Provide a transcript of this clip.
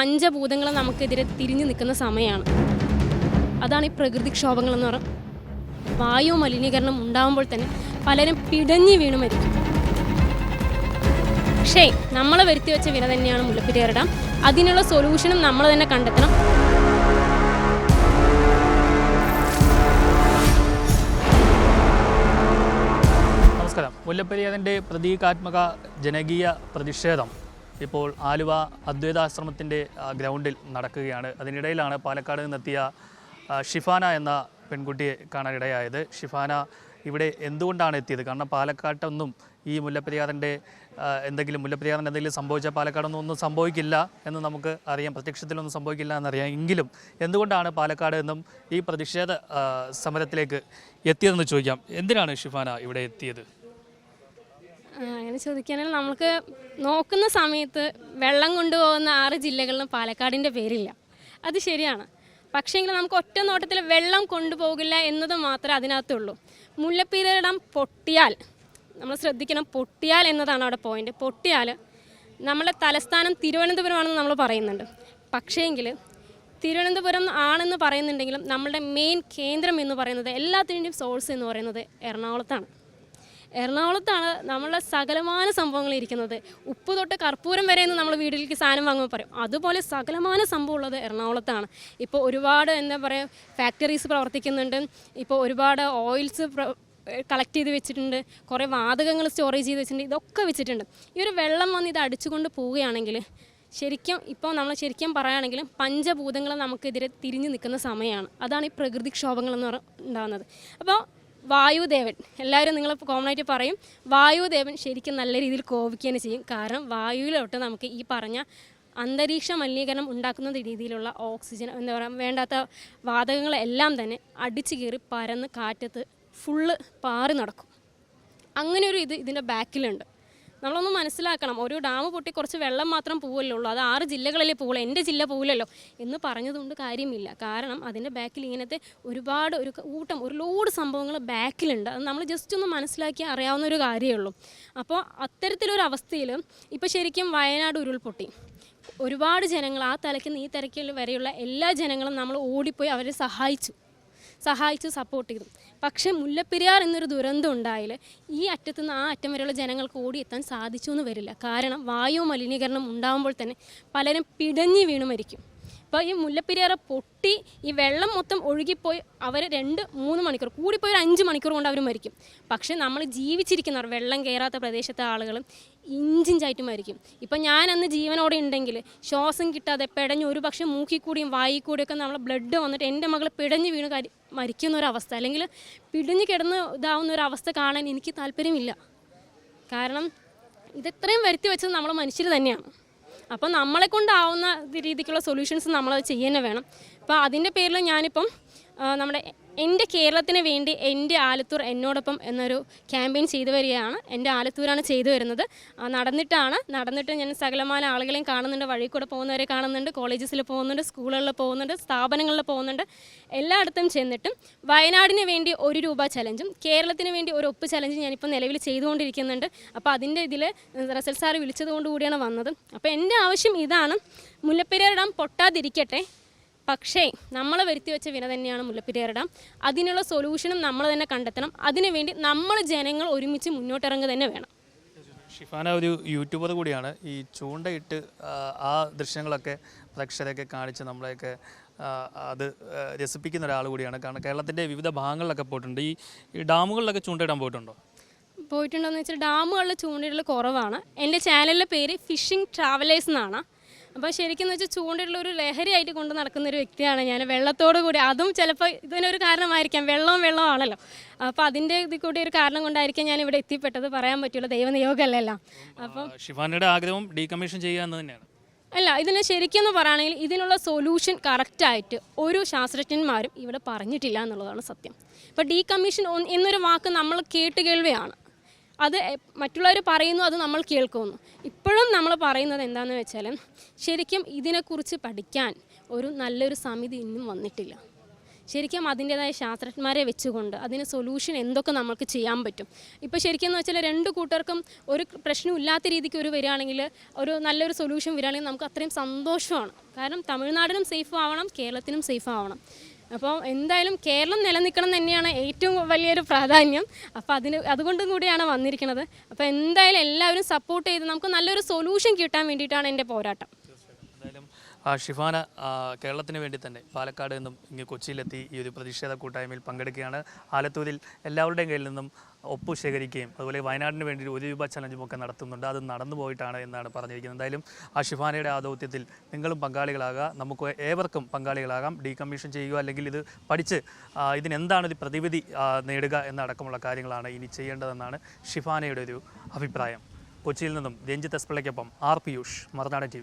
പഞ്ചഭൂതങ്ങൾ നമുക്കെതിരെ തിരിഞ്ഞു നിൽക്കുന്ന സമയമാണ്. അതാണ് ഈ പ്രകൃതിക്ഷോഭങ്ങൾ എന്ന് പറയുന്നത് വായു മലിനീകരണം ഉണ്ടാകുമ്പോൾ തന്നെ പലരും പിടഞ്ഞു വീണ് മരിക്കും. പക്ഷേ നമ്മൾ വരുത്തി വെച്ച വില തന്നെയാണ് മുല്ലപ്പെരിയാർ ഡാം അതിനുള്ള സൊല്യൂഷനും നമ്മൾ തന്നെ കണ്ടെത്തണം. നമസ്കാരം. മുല്ലപ്പെരിയാറിന്റെ പ്രതീകാത്മക ജനകീയ പ്രതിഷേധം. ഇപ്പോൾ ആലുവ അദ്വൈതാശ്രമത്തിന്റെ ഗ്രൗണ്ടിൽ നടക്കുകയാണ്. അതിനിടയിലാണ് പാലക്കാട് നിന്നെത്തിയ ഷിഫാന എന്ന പെൺകുട്ടിയെ കാണാനിടയായത്. ഷിഫാന ഇവിടെ എന്തുകൊണ്ടാണ് എത്തിയത്? കാരണം പാലക്കാട്ടൊന്നും ഈ മുല്ലപ്പെരിയാറിന്റെ എന്തെങ്കിലും മുല്ലപ്പെരിയാറിന് എന്തെങ്കിലും സംഭവിച്ചാൽ പാലക്കാടൊന്നും ഒന്നും സംഭവിക്കില്ല എന്ന് നമുക്ക് അറിയാം. പ്രത്യക്ഷത്തിലൊന്നും സംഭവിക്കില്ല എന്നറിയാം. എങ്കിലും എന്തുകൊണ്ടാണ് പാലക്കാട് നിന്നും ഈ പ്രതിഷേധ സമരത്തിലേക്ക് എത്തിയതെന്ന് ചോദിക്കാം. എന്തിനാണ് ഷിഫാന ഇവിടെ എത്തിയത്? ചോദിക്കുകയാണെങ്കിൽ നമുക്ക് നോക്കുന്ന സമയത്ത് വെള്ളം കൊണ്ടുപോകുന്ന ആറ് ജില്ലകളിലും പാലക്കാടിന്റെ പേരില്ല. അത് ശരിയാണ്. പക്ഷേങ്കിൽ നമുക്ക് ഒറ്റ നോട്ടത്തിൽ വെള്ളം കൊണ്ടുപോകില്ല എന്നത് മാത്രമേ അതിനകത്തുള്ളൂ. മുല്ലപ്പീരടം പൊട്ടിയാൽ നമ്മൾ ശ്രദ്ധിക്കണം പൊട്ടിയാൽ എന്നതാണ് അവിടെ പോയിന്റ് പൊട്ടിയാൽ നമ്മുടെ തലസ്ഥാനം തിരുവനന്തപുരമാണെന്ന് നമ്മൾ പറയുന്നുണ്ട്. പക്ഷേങ്കിൽ തിരുവനന്തപുരം ആണെന്ന് പറയുന്നുണ്ടെങ്കിലും നമ്മുടെ മെയിൻ കേന്ദ്രം എന്ന് പറയുന്നത് എല്ലാത്തിന്റെയും സോഴ്സ് എന്ന് പറയുന്നത് എറണാകുളത്താണ്. എറണാകുളത്താണ് നമ്മളുടെ സകലമാന സംഭവങ്ങൾ ഇരിക്കുന്നത്. ഉപ്പ് തൊട്ട് കർപ്പൂരം വരെ എന്ന് നമ്മൾ വീട്ടിലേക്ക് സാധനം വാങ്ങുമ്പോൾ പറയും. അതുപോലെ സകലമാന സംഭവം ഉള്ളത് എറണാകുളത്താണ്. ഇപ്പോൾ ഒരുപാട് എന്താ പറയുക ഫാക്ടറീസ് പ്രവർത്തിക്കുന്നുണ്ട്. ഇപ്പോൾ ഒരുപാട് ഓയിൽസ് കളക്ട് ചെയ്ത് വെച്ചിട്ടുണ്ട്. കുറേ വാതകങ്ങൾ സ്റ്റോറേജ് ചെയ്ത് വെച്ചിട്ടുണ്ട്. ഇതൊക്കെ വെച്ചിട്ടുണ്ട്. ഈ ഒരു വെള്ളം വന്ന് ഇത് അടിച്ചുകൊണ്ട് പോവുകയാണെങ്കിൽ ശരിക്കും ഇപ്പോൾ നമ്മൾ ശരിക്കും പറയുകയാണെങ്കിൽ പഞ്ചഭൂതങ്ങൾ നമുക്കെതിരെ തിരിഞ്ഞു നിൽക്കുന്ന സമയമാണ്. അതാണ് ഈ പ്രകൃതിക്ഷോഭങ്ങൾ എന്ന് ഉണ്ടാകുന്നത് അപ്പോൾ വായുദേവൻ. എല്ലാവരും നിങ്ങൾ കോമൺ ആയിട്ട് പറയും. വായുദേവൻ ശരിക്കും നല്ല രീതിയിൽ കോപിക്കുക തന്നെ ചെയ്യും. കാരണം വായുവിലോട്ട് നമുക്ക് ഈ പറഞ്ഞ അന്തരീക്ഷ മലിനീകരണം ഉണ്ടാക്കുന്ന രീതിയിലുള്ള ഓക്സിജൻ എന്താ പറയുക വേണ്ടാത്ത വാതകങ്ങളെല്ലാം തന്നെ അടിച്ചു കയറി പരന്ന് കാറ്റത്ത് ഫുള്ള് പാറി നടക്കും. അങ്ങനെ ഒരു ഇത് ഇതിന്റെ ബാക്കിലുണ്ട് നമ്മളൊന്ന് മനസ്സിലാക്കണം. ഒരു ഡാം പൊട്ടി കുറച്ച് വെള്ളം മാത്രം പോവല്ലുള്ളൂ അത് ആറ് ജില്ലകളിലേ പോവുള്ളൂ എന്റെ ജില്ല പോവില്ലല്ലോ. എന്ന് പറഞ്ഞതുകൊണ്ട് കാര്യമില്ല. കാരണം അതിന്റെ ബാക്കിൽ ഇങ്ങനത്തെ ഒരുപാട് ഒരു കൂട്ടം ഒരു ലോഡ് സംഭവങ്ങൾ ബാക്കിലുണ്ട് അത് നമ്മൾ ജസ്റ്റ് ഒന്ന് മനസ്സിലാക്കി അറിയാവുന്ന ഒരു കാര്യമേ ഉള്ളൂ. അപ്പോൾ അത്തരത്തിലൊരു അവസ്ഥയിൽ ഇപ്പോൾ ശരിക്കും വയനാട് ഉരുൾപൊട്ടി. ഒരുപാട് ജനങ്ങൾ ആ തലയ്ക്ക് നീ തിരക്കിൽ വരെയുള്ള എല്ലാ ജനങ്ങളും നമ്മൾ ഓടിപ്പോയി അവരെ സഹായിച്ചു. സഹായിച്ചു സപ്പോർട്ട് ചെയ്തു. പക്ഷേ മുല്ലപ്പെരിയാർ എന്നൊരു ദുരന്തം ഉണ്ടായാൽ ഈ അറ്റത്തു നിന്ന് ആ അറ്റം വരെയുള്ള ജനങ്ങൾക്ക് ഓടിയെത്താൻ സാധിച്ചു എന്ന് വരില്ല. കാരണം വായു മലിനീകരണം ഉണ്ടാകുമ്പോൾ തന്നെ പലരും പിടഞ്ഞു വീണു മരിക്കും. ഇപ്പോൾ ഈ മുല്ലപ്പെരിയാറ് പൊട്ടി ഈ വെള്ളം മൊത്തം ഒഴുകിപ്പോയി അവർ രണ്ട് മൂന്ന് മണിക്കൂർ കൂടിപ്പോയി ഒരു അഞ്ച് മണിക്കൂർ കൊണ്ട് അവർ മരിക്കും. പക്ഷേ നമ്മൾ ജീവിച്ചിരിക്കുന്നവർ വെള്ളം കയറാത്ത പ്രദേശത്തെ ആളുകൾ ഇഞ്ചിഞ്ചായിട്ട് മരിക്കും. ഇപ്പം ഞാൻ അന്ന് ജീവനോടെ ഉണ്ടെങ്കിൽ ശ്വാസം കിട്ടാതെ പിടഞ്ഞ് ഒരു പക്ഷേ മൂക്കിൽ കൂടിയും വായി കൂടിയൊക്കെ നമ്മളെ ബ്ലഡ് വന്നിട്ട് എന്റെ മകൾ പിടഞ്ഞ് വീണ് കരി മരിക്കുന്ന ഒരവസ്ഥ അല്ലെങ്കിൽ പിടിഞ്ഞ് കിടന്ന് ഇതാവുന്ന ഒരു അവസ്ഥ കാണാൻ എനിക്ക് താല്പര്യമില്ല. കാരണം ഇതെത്രയും വരുത്തി വെച്ചത് നമ്മൾ മനുഷ്യർ തന്നെയാണ്. അപ്പം നമ്മളെ കൊണ്ടാവുന്ന രീതിക്കുള്ള സൊല്യൂഷൻസ് നമ്മൾ ചെയ്യാൻ വേണം. അപ്പോൾ അതിന്റെ പേരിൽ ഞാനിപ്പം നമ്മുടെ എന്റെ കേരളത്തിന് വേണ്ടി എന്റെ ആലത്തൂർ എന്നോടൊപ്പം എന്നൊരു ക്യാമ്പയിൻ ചെയ്തു വരികയാണ്. എന്റെ ആലത്തൂരാണ് ചെയ്തു വരുന്നത്. നടന്നിട്ടാണ്. നടന്നിട്ട് ഞാൻ സകലമാന ആളുകളെയും കാണുന്നുണ്ട്. വഴി കൂടെ പോകുന്നവരെ കാണുന്നുണ്ട്. കോളേജസിൽ പോകുന്നുണ്ട്. സ്കൂളുകളിൽ പോകുന്നുണ്ട്. സ്ഥാപനങ്ങളിൽ പോകുന്നുണ്ട്. എല്ലായിടത്തും ചെന്നിട്ടും വയനാടിന് വേണ്ടി ഒരു രൂപ ചലഞ്ചും കേരളത്തിന് വേണ്ടി ഒരു ഒപ്പ് ചലഞ്ചും ഞാനിപ്പോൾ നിലവിൽ ചെയ്തുകൊണ്ടിരിക്കുന്നുണ്ട്. അപ്പോൾ അതിന്റെ ഇതിൽ റസൽ സാർ വിളിച്ചത് കൊണ്ട് കൂടിയാണ് വന്നത്. അപ്പോൾ എന്റെ ആവശ്യം ഇതാണ്. മുല്ലപ്പെരിയാർ ഡാം പൊട്ടാതിരിക്കട്ടെ. പക്ഷേ നമ്മൾ വരുത്തി വെച്ച വില തന്നെയാണ് മുല്ലപ്പെരിയാർ ഡാം അതിനുള്ള സൊല്യൂഷനും നമ്മൾ തന്നെ കണ്ടെത്തണം. അതിനുവേണ്ടി നമ്മൾ ജനങ്ങൾ ഒരുമിച്ച് മുന്നോട്ടിറങ്ങുക തന്നെ വേണം. ഷിഫാന ഒരു യൂട്യൂബർ കൂടിയാണ്. ഈ ചൂണ്ടയിട്ട് ആ, ദൃശ്യങ്ങളൊക്കെ പ്രേക്ഷകരെയൊക്കെ കാണിച്ച് നമ്മളെയൊക്കെ അത് രസിപ്പിക്കുന്ന ഒരാൾ കൂടിയാണ്. കാരണം കേരളത്തിന്റെ വിവിധ ഭാഗങ്ങളിലൊക്കെ പോയിട്ടുണ്ട്. ഈ ഈ ഡാമുകളിലൊക്കെ ചൂണ്ടയിടാൻ പോയിട്ടുണ്ടോ? പോയിട്ടുണ്ടോയെന്ന് വെച്ചാൽ ഡാമുകളിൽ ചൂണ്ടയിടൽ കുറവാണ്. എന്റെ ചാനലിന്റെ പേര് ഫിഷിംഗ് ട്രാവലേഴ്സ് എന്നാണ്. അപ്പോൾ ശരിക്കും എന്ന് വെച്ചാൽ ചൂണ്ടിട്ടുള്ള ഒരു ലഹരിയായിട്ട് കൊണ്ട് നടക്കുന്ന ഒരു വ്യക്തിയാണ് ഞാൻ. വെള്ളത്തോട് കൂടി അതും ചിലപ്പോൾ ഇതിനൊരു കാരണമായിരിക്കാം. വെള്ളവും വെള്ളമാണല്ലോ അപ്പോൾ അതിന്റെ ഇതിൽ കൂടി ഒരു കാരണം കൊണ്ടായിരിക്കും ഞാൻ ഇവിടെ എത്തിപ്പെട്ടത്. പറയാൻ പറ്റുള്ളൂ ദൈവനിയോഗമല്ലല്ലോ അപ്പോൾ ഷിഫാനയുടെ ആഗ്രഹം ഡീകമ്മീഷൻ ചെയ്യുക എന്ന് തന്നെയാണ്. അല്ല ഇതിന് ശരിക്കെന്ന് പറയുകയാണെങ്കിൽ ഇതിനുള്ള സൊല്യൂഷൻ കറക്റ്റായിട്ട് ഒരു ശാസ്ത്രജ്ഞന്മാരും ഇവിടെ പറഞ്ഞിട്ടില്ല എന്നുള്ളതാണ് സത്യം. ഇപ്പോൾ ഡീകമ്മീഷൻ എന്നൊരു വാക്ക് നമ്മൾ കേട്ട് കേൾവിയാണ്. അത് മറ്റുള്ളവർ പറയുന്നു അത് നമ്മൾ കേൾക്കുന്നു. ഇപ്പോഴും നമ്മൾ പറയുന്നത് എന്താണെന്ന് വെച്ചാൽ ശരിക്കും ഇതിനെക്കുറിച്ച് പഠിക്കാൻ ഒരു നല്ലൊരു സമിതി ഇന്നും വന്നിട്ടില്ല. ശരിക്കും അതിന്റെതായ ശാസ്ത്രജ്ഞന്മാരെ വെച്ചുകൊണ്ട് അതിന് സൊല്യൂഷൻ എന്തൊക്കെ നമുക്ക് ചെയ്യാൻ പറ്റും. ഇപ്പോൾ ശരിക്കും എന്ന് വെച്ചാൽ രണ്ട് കൂട്ടർക്കും ഒരു പ്രശ്നം ഇല്ലാത്ത രീതിക്ക് ഒരു വരികയാണെങ്കിൽ ഒരു നല്ലൊരു സൊല്യൂഷൻ വരികയാണെങ്കിൽ നമുക്ക് അത്രയും സന്തോഷമാണ്. കാരണം തമിഴ്നാടിനും സേഫ് ആവണം കേരളത്തിനും സേഫ് ആവണം. അപ്പോൾ എന്തായാലും കേരളം നിലനിൽക്കണം തന്നെയാണ് ഏറ്റവും വലിയൊരു പ്രാധാന്യം. അപ്പോൾ അതിന് അതുകൊണ്ടും കൂടിയാണ് വന്നിരിക്കുന്നത്. അപ്പോൾ എന്തായാലും എല്ലാവരും സപ്പോർട്ട് ചെയ്ത് നമുക്ക് നല്ലൊരു സൊല്യൂഷൻ കിട്ടാൻ വേണ്ടിയിട്ടാണ് എന്റെ പോരാട്ടം. ഷിഫാന കേരളത്തിന് വേണ്ടി തന്നെ പാലക്കാട് നിന്നും ഇങ്ങ് കൊച്ചിയിലെത്തി ഈ ഒരു പ്രതിഷേധ കൂട്ടായ്മയിൽ പങ്കെടുക്കുകയാണ്. ആലത്തൂരിൽ എല്ലാവരുടെയും കയ്യിൽ നിന്നും ഒപ്പ് ശേഖരിക്കുകയും അതുപോലെ വയനാടിന് വേണ്ടി ഒരു രൂപ ചലഞ്ചും ഒക്കെ നടത്തുന്നുണ്ട്. അത് നടന്നു പോയിട്ടാണ് എന്നാണ് പറഞ്ഞിരിക്കുന്നത്. എന്തായാലും ആ ഷിഫാനയുടെ ആദൗത്യത്തിൽ നിങ്ങളും പങ്കാളികളാകാം. നമുക്ക് ഏവർക്കും പങ്കാളികളാകാം. ഡീകമ്മീഷൻ ചെയ്യുക അല്ലെങ്കിൽ ഇത് പഠിച്ച് ഇതിനെന്താണ് ഒരു പ്രതിവിധി നേടുക എന്നടക്കമുള്ള കാര്യങ്ങളാണ് ഇനി ചെയ്യേണ്ടതെന്നാണ് ഷിഫാനയുടെ ഒരു അഭിപ്രായം. കൊച്ചിയിൽ നിന്നും രഞ്ജിത്ത് എസ്പിളയ്ക്കൊപ്പം ആർ പിയൂഷ് മറുനാടൻ ടി